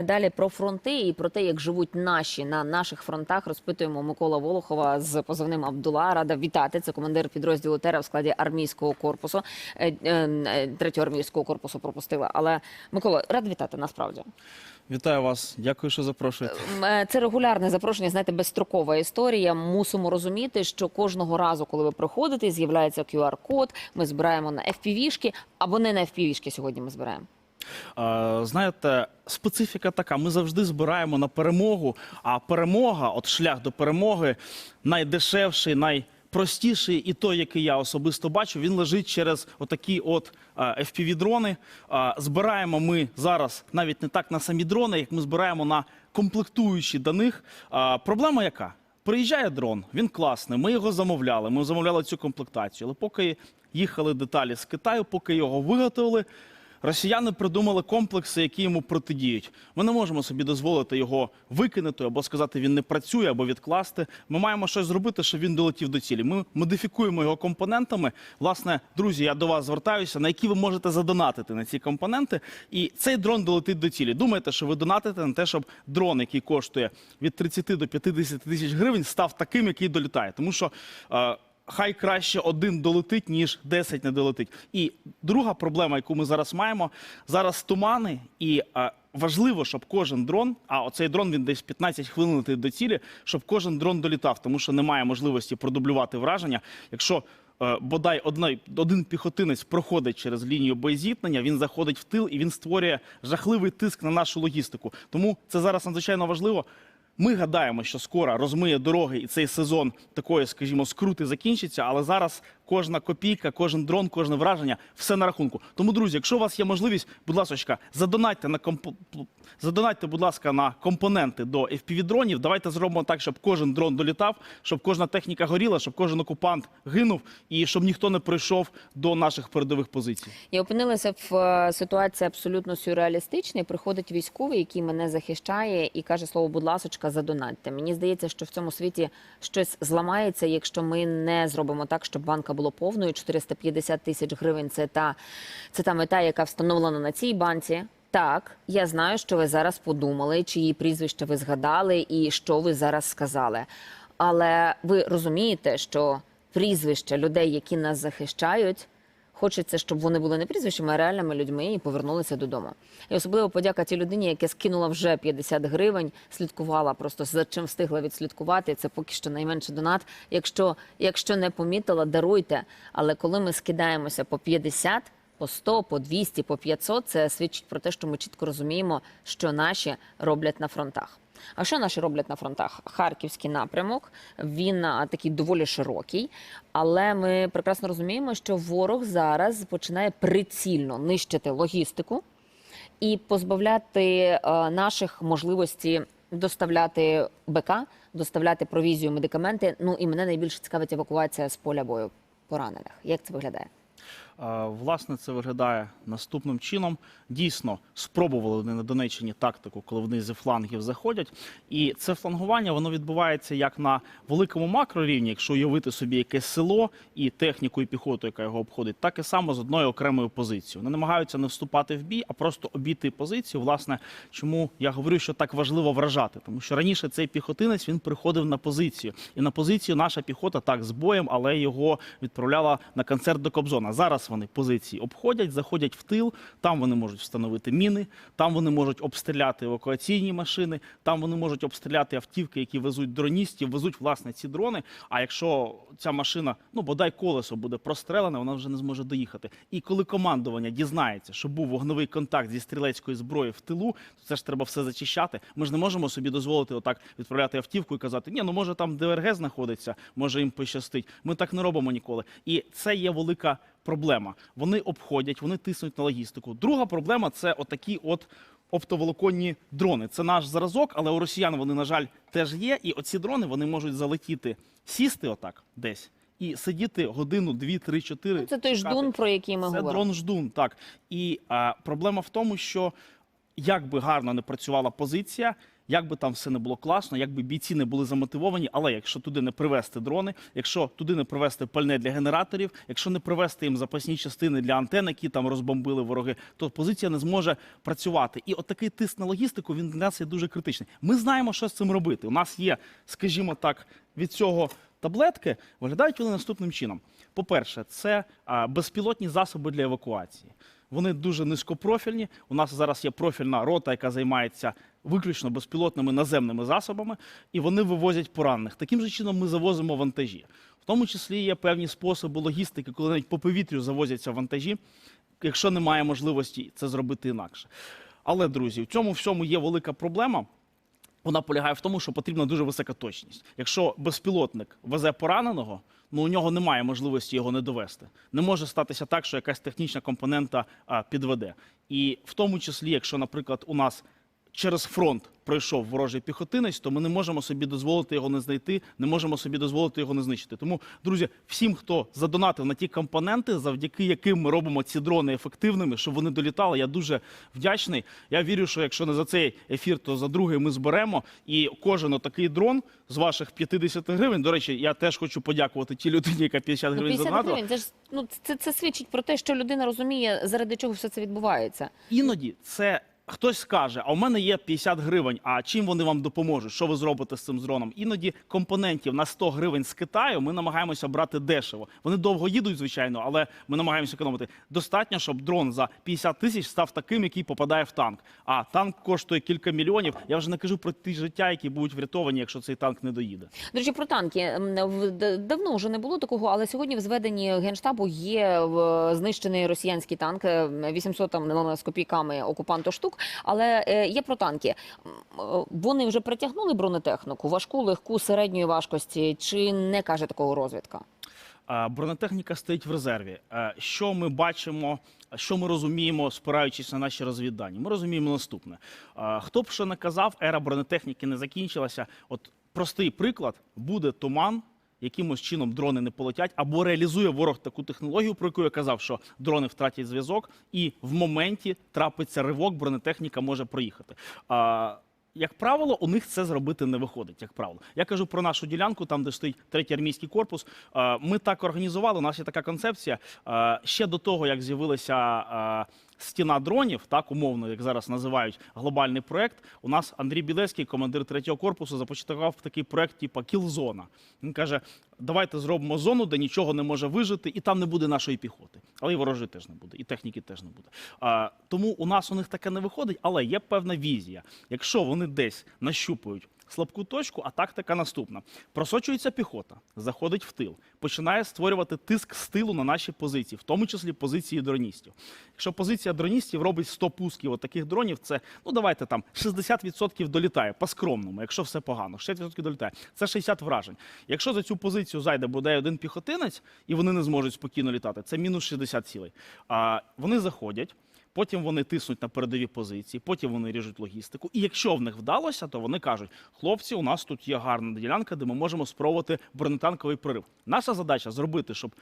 Далі про фронти і про те, як живуть наші на наших фронтах, розпитуємо Микола Волохова з позивним Абдула. Рада вітати. Це командир підрозділу Тера в складі армійського корпусу. Е, е, е, Третього армійського корпусу пропустила. Але Микола, рад вітати насправді. Вітаю вас, дякую, що запрошуєте. Е, Це регулярне запрошення, знаєте, безстрокова історія. Мусимо розуміти, що кожного разу, коли ви приходите, з'являється QR-код. Ми збираємо на FPV-шки або не на FPV-шки сьогодні. Ми збираємо. Е, знаєте, специфіка така: ми завжди збираємо на перемогу. А перемога, от шлях до перемоги, найдешевший, найпростіший, і той, який я особисто бачу, він лежить через отакі от е, FPV-дрони. Е, збираємо ми зараз навіть не так на самі дрони, як ми збираємо на комплектуючі до них. Проблема яка? Приїжджає дрон, він класний. Ми його замовляли. Ми замовляли цю комплектацію. Але поки їхали деталі з Китаю, поки його виготовили, росіяни придумали комплекси, які йому протидіють. Ми не можемо собі дозволити його викинути або сказати, він не працює, або відкласти. Ми маємо щось зробити, щоб він долетів до цілі. Ми модифікуємо його компонентами. Власне, друзі, я до вас звертаюся, на які ви можете задонатити на ці компоненти. І цей дрон долетить до цілі. Думаєте, що ви донатите на те, щоб дрон, який коштує від 30 до 50 тисяч гривень, став таким, який долітає. Тому що. е, Хай краще один долетить, ніж 10 не долетить. І друга проблема, яку ми зараз маємо, зараз тумани, і важливо, щоб кожен дрон, а оцей дрон він десь 15 хвилин до цілі, щоб кожен дрон долітав, тому що немає можливості продублювати враження. Якщо е, бодай одна, один піхотинець проходить через лінію боєзіткнення, він заходить в тил і він створює жахливий тиск на нашу логістику. Тому це зараз надзвичайно важливо. Ми гадаємо, що скоро розмиє дороги і цей сезон такої, скажімо, скрути закінчиться. Але зараз кожна копійка, кожен дрон, кожне враження все на рахунку. Тому, друзі, якщо у вас є можливість, будь ласка, задонатьте на комп... задонатьте, будь ласка, на компоненти до FPV-дронів. Давайте зробимо так, щоб кожен дрон долітав, щоб кожна техніка горіла, щоб кожен окупант гинув і щоб ніхто не прийшов до наших передових позицій. Я опинилася в е, ситуації абсолютно сюрреалістичній. Приходить військовий, який мене захищає, і каже слово, будь ласочка, задонатьте. Мені здається, що в цьому світі щось зламається, якщо ми не зробимо так, щоб банка було повною. 450 тисяч гривень це та це та мета, яка встановлена на цій банці. Так, я знаю, що ви зараз подумали, чиї прізвища ви згадали і що ви зараз сказали. Але ви розумієте, що прізвища людей, які нас захищають, Хочеться, щоб вони були не прізвищами, а реальними людьми і повернулися додому. І особливо подяка тій людині, яка скинула вже 50 гривень, слідкувала просто за чим встигла відслідкувати. Це поки що найменший донат. Якщо, якщо не помітила, даруйте. Але коли ми скидаємося по 50, по 100, по 200, по 500, це свідчить про те, що ми чітко розуміємо, що наші роблять на фронтах. А що наші роблять на фронтах? Харківський напрямок він такий доволі широкий, але ми прекрасно розуміємо, що ворог зараз починає прицільно нищити логістику і позбавляти наших можливості доставляти БК, доставляти провізію, медикаменти. Ну і мене найбільше цікавить евакуація з поля бою поранених. Як це виглядає? Е, Власне, це виглядає наступним чином. Дійсно, спробували вони на Донеччині тактику, коли вони зі флангів заходять. І це флангування воно відбувається як на великому макрорівні, якщо уявити собі якесь село і техніку, і піхоту, яка його обходить, так і само з одною окремою позицією. Вони намагаються не вступати в бій, а просто обійти позицію. Власне, чому я говорю, що так важливо вражати, тому що раніше цей піхотинець він приходив на позицію, і на позицію наша піхота так з боєм, але його відправляла на концерт до Кобзона. Зараз вони позиції обходять, заходять в тил. Там вони можуть встановити міни, там вони можуть обстріляти евакуаційні машини, там вони можуть обстріляти автівки, які везуть дроністів, везуть власне ці дрони. А якщо ця машина, ну бодай колесо буде прострелене, вона вже не зможе доїхати. І коли командування дізнається, що був вогневий контакт зі стрілецької зброї в тилу, то це ж треба все зачищати. Ми ж не можемо собі дозволити отак відправляти автівку і казати, ні, ну може там ДРГ знаходиться, може їм пощастить. Ми так не робимо ніколи. І це є велика проблема. Вони обходять, вони тиснуть на логістику. Друга проблема це отакі от оптоволоконні дрони. Це наш зразок, але у росіян вони, на жаль, теж є. І оці дрони вони можуть залетіти, сісти отак десь. І сидіти годину, дві, три, чотири. Ну, це той чекати. ждун, про який ми Це говоримо. дрон ждун, так. І а, проблема в тому, що як би гарно не працювала позиція, як би там все не було класно, як би бійці не були замотивовані, але якщо туди не привезти дрони, якщо туди не привезти пальне для генераторів, якщо не привезти їм запасні частини для антен, які там розбомбили вороги, то позиція не зможе працювати. І от такий тиск на логістику він для нас є дуже критичний. Ми знаємо, що з цим робити. У нас є, скажімо так, від цього таблетки виглядають вони наступним чином. По-перше, це безпілотні засоби для евакуації. Вони дуже низькопрофільні. У нас зараз є профільна рота, яка займається виключно безпілотними наземними засобами, і вони вивозять поранених. Таким же чином ми завозимо вантажі. В тому числі є певні способи логістики, коли навіть по повітрю завозяться вантажі, якщо немає можливості це зробити інакше. Але, друзі, в цьому всьому є велика проблема. Вона полягає в тому, що потрібна дуже висока точність. Якщо безпілотник везе пораненого, ну у нього немає можливості його не довести. Не може статися так, що якась технічна компонента а, підведе. І в тому числі, якщо, наприклад, у нас через фронт пройшов ворожий піхотинець, то ми не можемо собі дозволити його не знайти, не можемо собі дозволити його не знищити. Тому, друзі, всім, хто задонатив на ті компоненти, завдяки яким ми робимо ці дрони ефективними, щоб вони долітали, я дуже вдячний. Я вірю, що якщо не за цей ефір, то за другий ми зберемо. І кожен отакий дрон з ваших 50 гривень. До речі, я теж хочу подякувати тій людині, яка 50 Ну, гривень 50 задонатила. гривень, це ж ну це, це свідчить про те, що людина розуміє, заради чого все це відбувається. іноді це. Хтось скаже, а у мене є 50 гривень. А чим вони вам допоможуть? Що ви зробите з цим дроном? Іноді компонентів на 100 гривень з Китаю ми намагаємося брати дешево. Вони довго їдуть, звичайно, але ми намагаємося економити. Достатньо, щоб дрон за 50 тисяч став таким, який попадає в танк. А танк коштує кілька мільйонів. Я вже не кажу про ті життя, які будуть врятовані, якщо цей танк не доїде. До речі, про танки давно вже не було такого, але сьогодні в зведенні генштабу є знищений росіянський танк е, 800 там ну, з копійками окупанту штук. Але е, є про танки. Е, Вони вже притягнули бронетехніку, важку, легку, середньої важкості. Чи не каже такого розвідка? Бронетехніка стоїть в резерві. Е, Що ми бачимо, що ми розуміємо, спираючись на наші розвіддані? Ми розуміємо наступне: хто б що не казав, ера бронетехніки не закінчилася. От простий приклад: буде туман. Якимось чином дрони не полетять, або реалізує ворог таку технологію, про яку я казав, що дрони втратять зв'язок, і в моменті трапиться ривок, бронетехніка може проїхати. А, як правило, у них це зробити не виходить. Як правило, я кажу про нашу ділянку, там де стоїть третій армійський корпус. Ми так організували. У нас є така концепція. Ще до того, як з'явилася е, стіна дронів, так умовно, як зараз називають глобальний проект. У нас Андрій Білецький, командир третього корпусу, започаткував такий проект, типу кілзона. Він каже: давайте зробимо зону, де нічого не може вижити, і там не буде нашої піхоти. Але і ворожої теж не буде, і техніки теж не буде. А, тому у нас у них таке не виходить, але є певна візія. Якщо вони десь нащупують слабку точку, а тактика наступна: просочується піхота, заходить в тил, починає створювати тиск з тилу на наші позиції, в тому числі позиції дроністів. Якщо позиція дроністів робить 100 пусків от таких дронів, це ну давайте там 60% долітає по скромному, якщо все погано, 60% долітає. Це 60 вражень. Якщо за цю позицію зайде бодай один піхотинець, і вони не зможуть спокійно літати, це мінус 60 цілей. А вони заходять. Потім вони тиснуть на передові позиції, потім вони ріжуть логістику. І якщо в них вдалося, то вони кажуть: хлопці, у нас тут є гарна ділянка, де ми можемо спробувати бронетанковий прорив. Наша задача зробити, щоб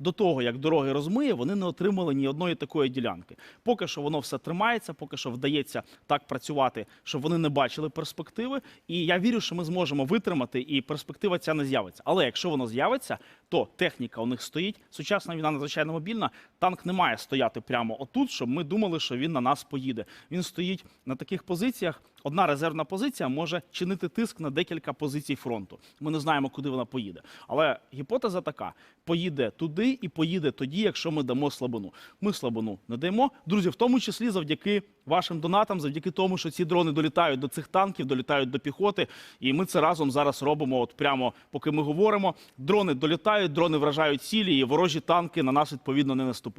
до того, як дороги розмиє, вони не отримали ні одної такої ділянки. Поки що воно все тримається, поки що вдається так працювати, щоб вони не бачили перспективи. І я вірю, що ми зможемо витримати, і перспектива ця не з'явиться. Але якщо воно з'явиться, то техніка у них стоїть. Сучасна війна надзвичайно мобільна. Танк не має стояти прямо отут, щоб ми думали, що він на нас поїде. Він стоїть на таких позиціях. Одна резервна позиція може чинити тиск на декілька позицій фронту. Ми не знаємо, куди вона поїде. Але гіпотеза така: поїде туди і поїде тоді, якщо ми дамо слабину. Ми слабину не даємо. Друзі, в тому числі завдяки вашим донатам, завдяки тому, що ці дрони долітають до цих танків, долітають до піхоти. І ми це разом зараз робимо. От прямо поки ми говоримо. Дрони долітають, дрони вражають цілі, і ворожі танки на нас відповідно не наступають.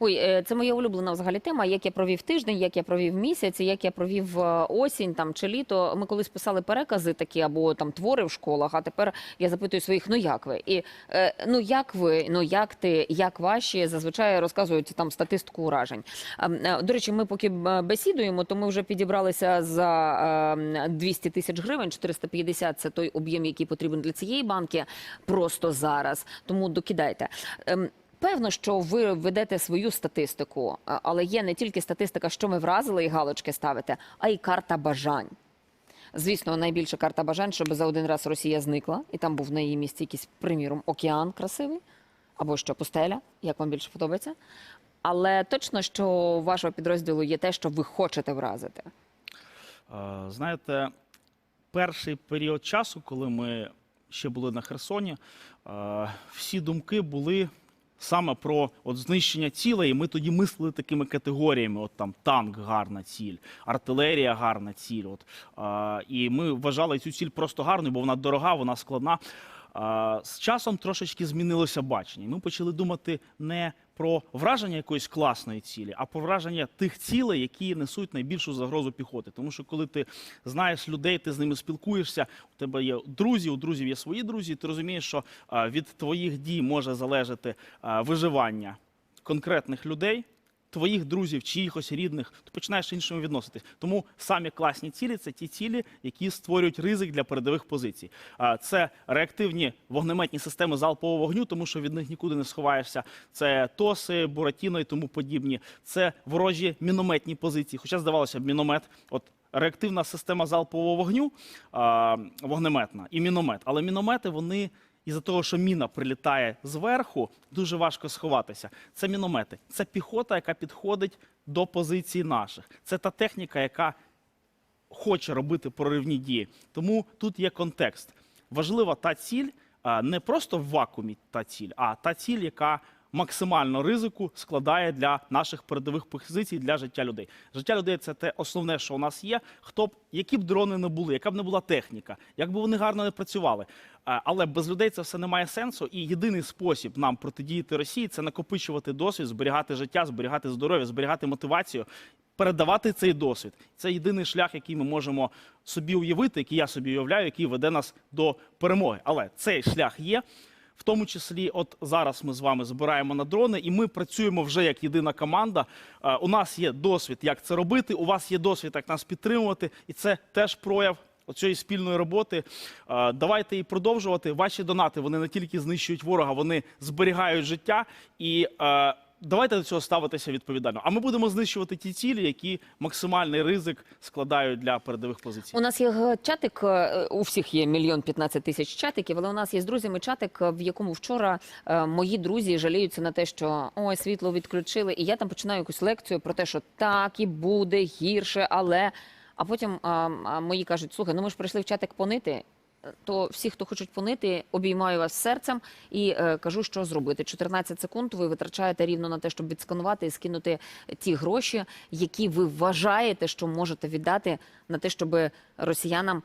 Ой, е, це моя улюблена взагалі тема. Як я провів тиждень, як я провів місяць, як я провів е, осінь там чи літо. Ми колись писали перекази такі або там твори в школах. А тепер я запитую своїх: ну як ви? І е, ну як ви, ну як ти, як ваші зазвичай розказують там статистику уражень. Е, До речі, ми поки бесідуємо, то ми вже підібралися за е, 200 тисяч гривень. 450 – це той об'єм, який потрібен для цієї банки просто зараз. Тому докидайте. Певно, що ви ведете свою статистику, але є не тільки статистика, що ми вразили і галочки ставите, а й карта бажань. Звісно, найбільша карта бажань, щоб за один раз Росія зникла, і там був на її місці якийсь, приміром, океан красивий, або що пустеля, як вам більше подобається. Але точно, що у вашого підрозділу є те, що ви хочете вразити. Е, Знаєте, перший період часу, коли ми ще були на Херсоні, е, всі думки були саме про от знищення цілей. І ми тоді мислили такими категоріями: от там танк гарна ціль, артилерія гарна ціль. От, е, і ми вважали цю ціль просто гарною, бо вона дорога, вона складна. З часом трошечки змінилося бачення. Ми почали думати не про враження якоїсь класної цілі, а про враження тих цілей, які несуть найбільшу загрозу піхоти. Тому що коли ти знаєш людей, ти з ними спілкуєшся, у тебе є друзі, у друзів є свої друзі, ти розумієш, що від твоїх дій може залежати виживання конкретних людей. Твоїх друзів, чиїхось рідних, ти починаєш іншими відноситись. Тому самі класні цілі це ті цілі, які створюють ризик для передових позицій. Це реактивні вогнеметні системи залпового вогню, тому що від них нікуди не сховаєшся. Це тоси, буратіно і тому подібні. Це ворожі мінометні позиції. Хоча здавалося б, міномет, от реактивна система залпового вогню, вогнеметна і міномет. Але міномети вони. Із-за того, що міна прилітає зверху, дуже важко сховатися. Це міномети, це піхота, яка підходить до позицій наших. Це та техніка, яка хоче робити проривні дії. Тому тут є контекст. Важлива та ціль, не просто в вакуумі та ціль, а та ціль, яка максимально ризику складає для наших передових позицій для життя людей. Життя людей це те основне, що у нас є. Хто б які б дрони не були, яка б не була техніка, як би вони гарно не працювали. Але без людей це все не має сенсу. І єдиний спосіб нам протидіяти Росії це накопичувати досвід, зберігати життя, зберігати здоров'я, зберігати мотивацію передавати цей досвід. Це єдиний шлях, який ми можемо собі уявити, який я собі уявляю, який веде нас до перемоги. Але цей шлях є. В тому числі, от зараз ми з вами збираємо на дрони, і ми працюємо вже як єдина команда. Е, У нас є досвід, як це робити. У вас є досвід, як нас підтримувати, і це теж прояв цієї спільної роботи. Е, Давайте і продовжувати. Ваші донати вони не тільки знищують ворога, вони зберігають життя і. е, Давайте до цього ставитися відповідально. А ми будемо знищувати ті цілі, які максимальний ризик складають для передових позицій. У нас є чатик, е, у всіх є мільйон п'ятнадцять тисяч чатиків, але у нас є з друзями чатик, е, в якому вчора е, мої друзі жаліються на те, що ой, світло відключили, і я там починаю якусь лекцію про те, що так і буде гірше, але. А потім а, а, мої кажуть: слухай, ну ми ж прийшли в чатик понити. То всі, хто хочуть понити, обіймаю вас серцем і е, кажу, що зробити. 14 секунд ви витрачаєте рівно на те, щоб відсканувати і скинути ті гроші, які ви вважаєте, що можете віддати на те, щоб росіянам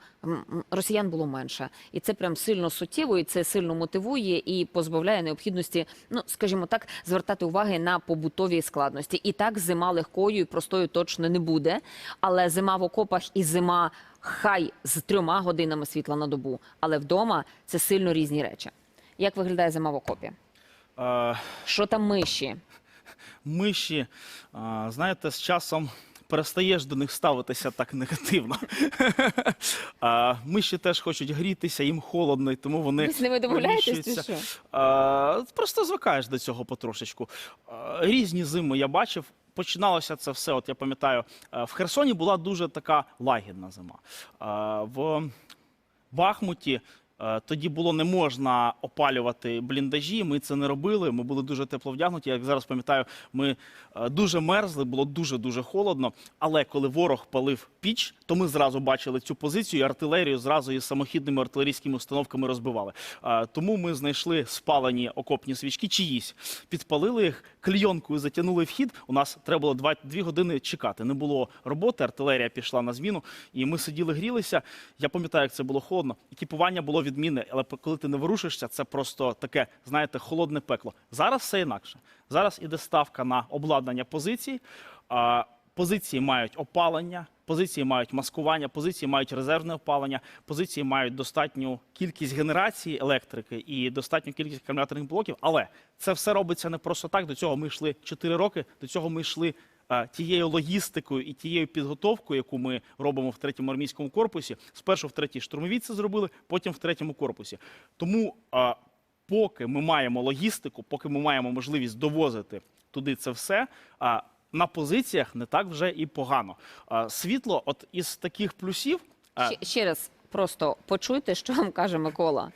росіян було менше. І це прям сильно суттєво, і це сильно мотивує і позбавляє необхідності, ну скажімо так, звертати уваги на побутові складності. І так зима легкою і простою точно не буде. Але зима в окопах і зима хай з трьома годинами світла на добу, але вдома це сильно різні речі. Як виглядає зима в окопі? Що там миші? миші, а, знаєте, з часом перестаєш до них ставитися так негативно. А, Миші теж хочуть грітися, їм холодно, і тому вони Ви з ними домовляєтесь що? А, Просто звикаєш до цього потрошечку. А, Різні зими я бачив. Починалося це все. От я пам'ятаю, е, в Херсоні була дуже така лагідна зима. В Бахмуті е, тоді було не можна опалювати бліндажі. Ми це не робили. Ми були дуже тепло вдягнуті. Як зараз пам'ятаю, ми е, дуже мерзли, було дуже дуже холодно. Але коли ворог палив піч, то ми зразу бачили цю позицію. і Артилерію зразу із самохідними артилерійськими установками розбивали. Е, Тому ми знайшли спалені окопні свічки, чиїсь підпалили їх клійонкою, затягнули вхід. У нас треба було два дві години чекати. Не було роботи. Артилерія пішла на зміну, і ми сиділи, грілися. Я пам'ятаю, як це було холодно. Екіпування було відмінне, але коли ти не ворушишся, це просто таке, знаєте, холодне пекло. Зараз все інакше. Зараз іде ставка на обладнання позицій. Позиції мають опалення. Позиції мають маскування, позиції мають резервне опалення, позиції мають достатню кількість генерації електрики і достатню кількість акумуляторних блоків. Але це все робиться не просто так. До цього ми йшли 4 роки. До цього ми йшли тією логістикою і тією підготовкою, яку ми робимо в третьому армійському корпусі. Спершу в третій штурмовій це зробили, потім в третьому корпусі. Тому е, поки ми маємо логістику, поки ми маємо можливість довозити туди це все. На позиціях не так вже і погано. Світло, от із таких плюсів. Ще, раз просто почуйте, що вам каже Микола.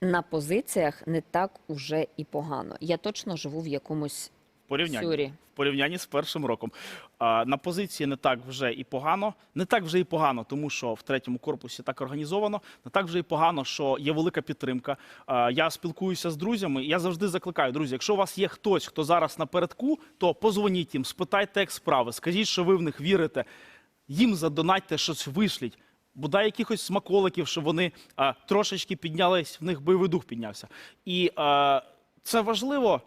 На позиціях не так уже і погано. Я точно живу в якомусь порівнянні. сюрі. в порівнянні з першим роком. А, на позиції не так вже і погано. Не так вже і погано, тому що в третьому корпусі так організовано. Не так вже і погано, що є велика підтримка. А, я спілкуюся з друзями. Я завжди закликаю, друзі, якщо у вас є хтось, хто зараз напередку, то позвоніть їм, спитайте, як справи, скажіть, що ви в них вірите. Їм задонатьте щось вишліть. Бодай якихось смаколиків, щоб вони а, трошечки піднялись, в них бойовий дух піднявся. І а, це важливо.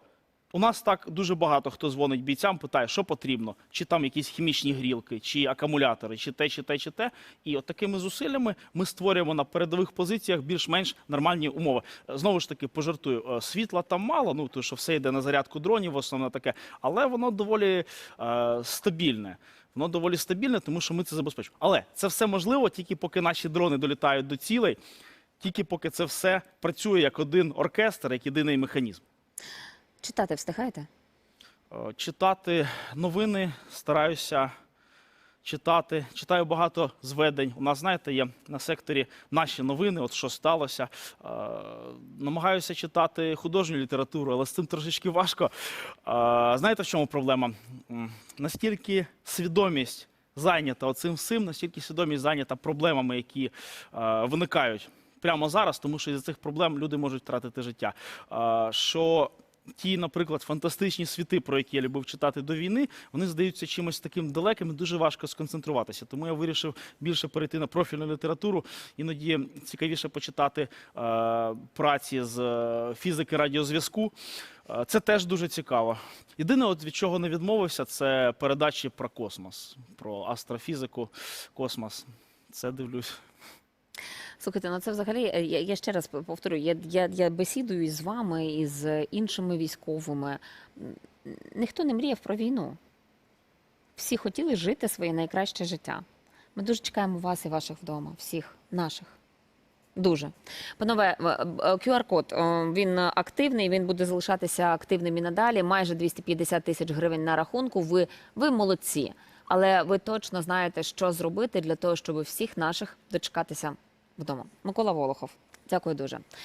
У нас так дуже багато хто дзвонить бійцям, питає, що потрібно, чи там якісь хімічні грілки, чи акумулятори, чи те, чи те, чи те. І от такими зусиллями ми створюємо на передових позиціях більш-менш нормальні умови. Е, Знову ж таки, пожартую, е, світла там мало, ну тому що все йде на зарядку дронів, в основному таке, але воно доволі е, стабільне. Воно доволі стабільне, тому що ми це забезпечуємо. Але це все можливо тільки поки наші дрони долітають до цілей, тільки поки це все працює як один оркестр, як єдиний механізм. Читати встигаєте? Е, читати новини, стараюся читати. Читаю багато зведень. У нас, знаєте, є на секторі наші новини, от що сталося. Е, намагаюся читати художню літературу, але з цим трошечки важко. Е, знаєте, в чому проблема? Настільки свідомість зайнята оцим всім, настільки свідомість зайнята проблемами, які виникають. Прямо зараз, тому що із цих проблем люди можуть втратити життя. Що ті, наприклад, фантастичні світи, про які я любив читати до війни, вони здаються чимось таким далеким і дуже важко сконцентруватися. Тому я вирішив більше перейти на профільну літературу. Іноді цікавіше почитати е, праці з е, фізики радіозв'язку. Е, Це теж дуже цікаво. Єдине, от від чого не відмовився, це передачі про космос, про астрофізику, космос. Це дивлюсь. Слухайте, ну це взагалі е, я, я ще раз повторю. Я, я, я бесідую із вами і з іншими військовими. Ніхто не мріяв про війну. Всі хотіли жити своє найкраще життя. Ми дуже чекаємо вас і ваших вдома, всіх наших. Дуже. Панове, е, е, QR-код е, він активний, він буде залишатися активним і надалі. Майже 250 тисяч гривень на рахунку. Ви, ви молодці. Але ви точно знаєте, що зробити для того, щоб всіх наших дочекатися вдома. Микола Волохов, дякую дуже.